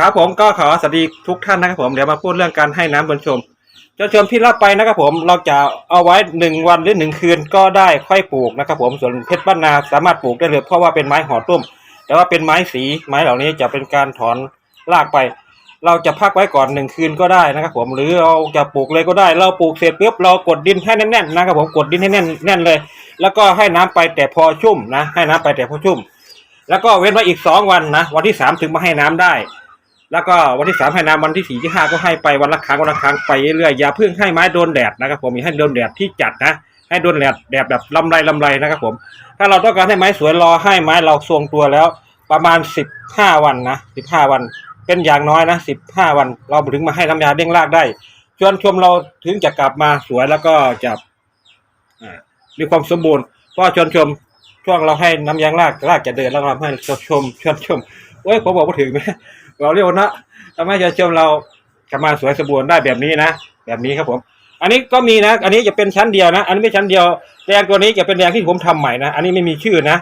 ครับผมก็ขอสวัสดีทุกท่านนะครับผมเดี๋ยวมาพูดเรื่องการให้น้ำบนชมเจ้าชมที่รับไปนะครับผมเราจะเอาไว้หนึ่งวันหรือหนึ่งคืนก็ได้ค่อยปลูกนะครับผมส่วนเพชรบ้านนาสามารถปลูกได้เลยเพราะว่าเป็นไม้ห่อต้ม แต่ว่าเป็นไม้สีไม้เหล่านี้จะเป็นการถอนรากไป เราจะพักไว้ก่อนหนึ่งคืนก็ได้นะครับผมหรือเราจะปลูกเลยก็ได้ เราปลูกเสร็จปุ๊บเรากดดินให้แน่นๆนะครับผมกดดินให้แน่นแน่นเลย แล้วก็ให้น้ำไปแต่พอชุ่มนะให้น้ำไปแต่พอชุ่ม แล้วก็เว้นไว้อีกสองวันนะวันที่สามถึงมาให้น้ำได้ แล้วก็วันที่สามให้น้ำวันที่สี่ที่ห้าก็ให้ไปวันละครั้งวันละครั้งไปเรื่อยๆอย่าเพิ่งให้ไม้โดนแดดนะครับ ผมอย่าให้โดนแดดที่จัดนะให้โดนแดดแดดแบบลำไรลำไรนะครับผม ถ้าเราต้องการให้ไม้สวยรอให้ไม้เราทรงตัวแล้ว ประมาณสิบห้าวันนะสิบห้าวัน เป็นอย่างน้อยนะสิบห้าวัน เราถึงมาให้น้ำยาเด้งรากได้ชวนชมเราถึงจะกลับมาสวยแล้วก็จะมีความสมบูรณ์เพราะชวนชมช่วงเราให้น้ำยางรากรากจะเดินแล้วเราให้ชวนชมชวนชมโอ้ยผมบอกว่าถึงไหม เราเรียกว่านะทำให้ชวนชมเรากลับมาสวยสมบูรณ์ได้แบบนี้นะแบบนี้ครับผม อันนี้ก็มีนะ อันนี้จะเป็นชั้นเดียวนะ อันนี้ไม่ชั้นเดียวแดงตัวนี้จะเป็นแดงที่ผมทำใหม่นะ อันนี้ไม่มีชื่อนะ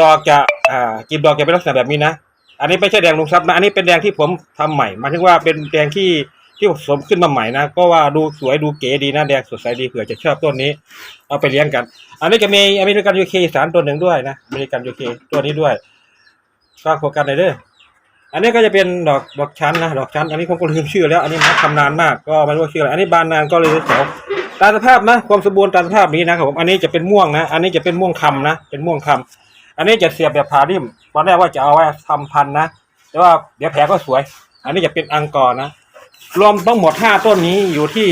ดอกจะอ่ากีบดอกจะเป็นลักษณะแบบนี้นะ อันนี้ไม่ใช่แดงลงซับนะ อันนี้เป็นแดงที่ผมทำใหม่หมายถึงว่าเป็นแดงที่ที่ผสมขึ้นมาใหม่นะ ก็ว่าดูสวยดูเก๋ดีนะ แดงสดใสดีเผื่อจะชอบต้นนี้ เอาไปเลี้ยงกัน อันนี้จะมีอเมริกันยูเคสารตัวหนึ่งด้วยนะ อเมริกันยูเคตัวนี้ด้วยสร้างโฟกัสเลยเด้อ อันนี้ก็จะเป็นดอกดอกชั้นนะดอกชั้น อันนี้ผมก็ลืมชื่อแล้ว อันนี้มาทำนานมากก็ไม่รู้ว่าชื่ออะไร อันนี้บานนานก็เลยเสาตามสภาพนะความสมบูรณ์ตามสภาพนี้นะครับผมอันนี้จะเป็นม่วงนะ อันนี้จะเป็นม่วงคำนะ เป็นม่วงคำอันนี้จะเสียบแบบผาริมตอนแรกว่าจะเอาไว้ทำพันนะ แต่ว่าเดี๋ยวแผลก็สวย อันนี้จะเป็นอังกอร์นะ รวมทั้งหมดห้าต้นนี้อยู่ที่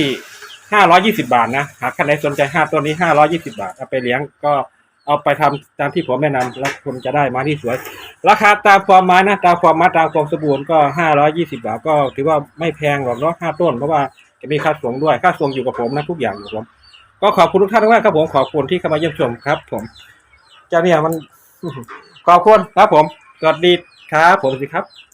ห้าร้อยี่สิบาทนะหากท่านใดสนใจห้าต้นนี้ห้าร้อยี่สิบาทเอาไปเลี้ยงก็เอาไปทำตามที่ผมแนะนำแล้วคุณจะได้ม้ที่สวย ราคาตามความหม้นะตามความหม้ตามความสมบูรณ์ก็ห้าร้อยี่สิบาทก็ถือว่าไม่แพงหรอกเนาะห้าต้นเพราะว่าจะมีค่าส่งด้วยค่าส่งอยู่กับผมนะทุกอย่างอยู่กับผม ก็ขอบคุณทุกท่านมากครับผมขอบคุณที่เข้ามาเยี่ยมชมครับ ผมเจ้าเนี่ยมันขอบคุณครับผมสวัสดีครับผมสวัสดีครับ